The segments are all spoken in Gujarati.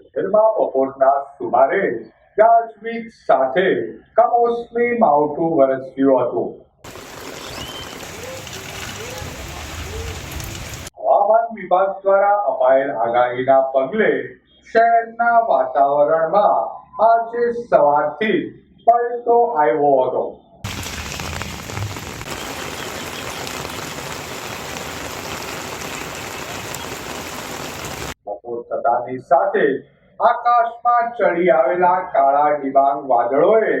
શહેરમાં બપોરના સુમારે ગાજવીજ સાથે કમોસમી માવઠું વરસ્યું હતું. હવામાન વિભાગ દ્વારા અપાયેલ આગાહીના પગલે શહેરના વાતાવરણમાં આજે સવારથી પલટો આવ્યો હતો. થતાની સાથે આકાશમાં ચડી આવેલા કાળા ડિબાંગ વાદળોએ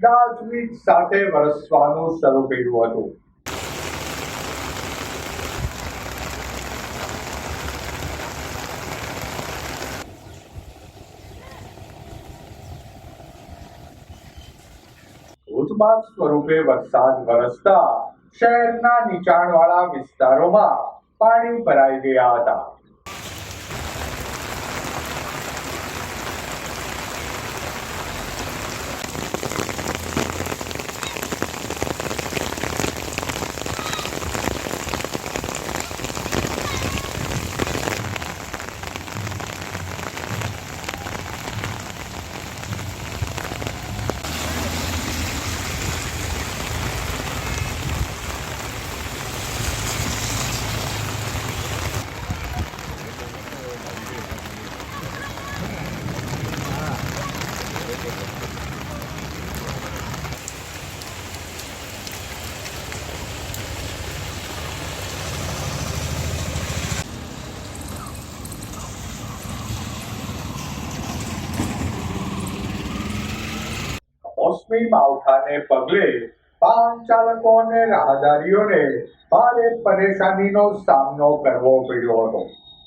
ગાજવીજ સાથે વરસવાનું શરૂ કર્યું હતું. ધોધમાર સ્વરૂપે વરસાદ વરસતા શહેરના નીચાણવાળા વિસ્તારોમાં પાણી ભરાઈ ગયા હતા. મોસમી માવઠાને પગલે વાહન ચાલકો અને રાહદારીઓને ભારે પરેશાનીનો સામનો કરવો પડ્યો હતો.